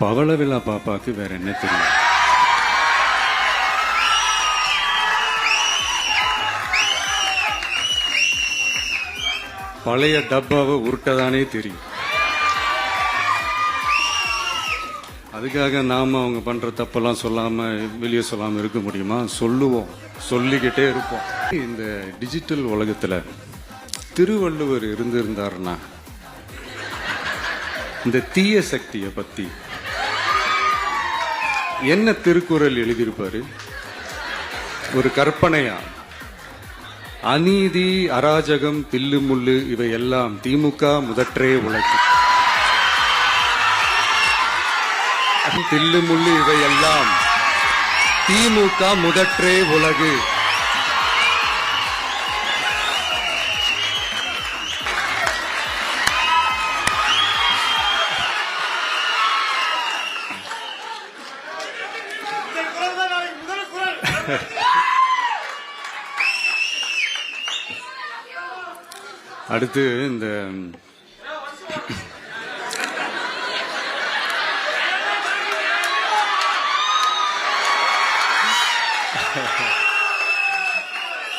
பவளவிழா பாப்பாக்கு வேற என்ன தெரியும்? பழைய டப்பாவை உருட்டதானே தெரியும். அதுக்காக நாம அவங்க பண்ற தப்பெல்லாம் சொல்லாம வெளியே சொல்லாம இருக்க முடியுமா? சொல்லுவோம். சொல்லிக்கிட்டே இருப்போம். இந்த டிஜிட்டல் உலகத்துல திருவள்ளுவர் இருந்திருந்தாருன்னா இந்த தீய சக்தியை பத்தி என்ன திருக்குறள் எழுதியிருப்பாரு? ஒரு கற்பனையா? அநீதி அராஜகம் தில்லு முல்லு இவை எல்லாம் திமுக முதற்றே உழைக்கும் தில்லுமுள்ளு இவையெல்லாம் திமுக முதற்றே உலகு. அடுத்து இந்த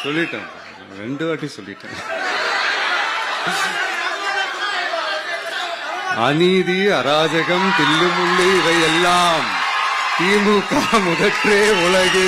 சொல்லிட்டேன். ரெண்டு வாட்டி சொல்லிட்டேன். அநீதி அராஜகம் தில்லுமுள்ளு இவை எல்லாம் திமுக முதற்றே உலகு.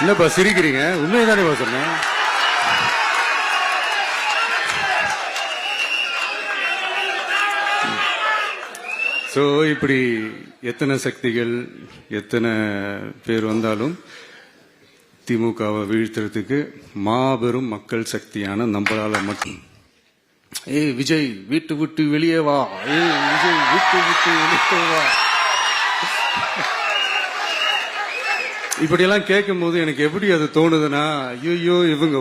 என்னப்பா சிரிக்கிறீங்க? உண்மைதானே சொன்னேன். ஸோ இப்படி எத்தனை சக்திகள் எத்தனை பேர் வந்தாலும் திமுகவை வீழ்த்துறதுக்கு மாபெரும் மக்கள் சக்தியான நம்மளால மட்டும். ஏய் விஜய் வீட்டு விட்டு வெளியே வா. ஏய் விஜய் வீட்டு விட்டு வெளியே வா. இப்படியெல்லாம் கேட்கும் போது எனக்கு எப்படி அது தோணுதுன்னா ஐயோ இவங்க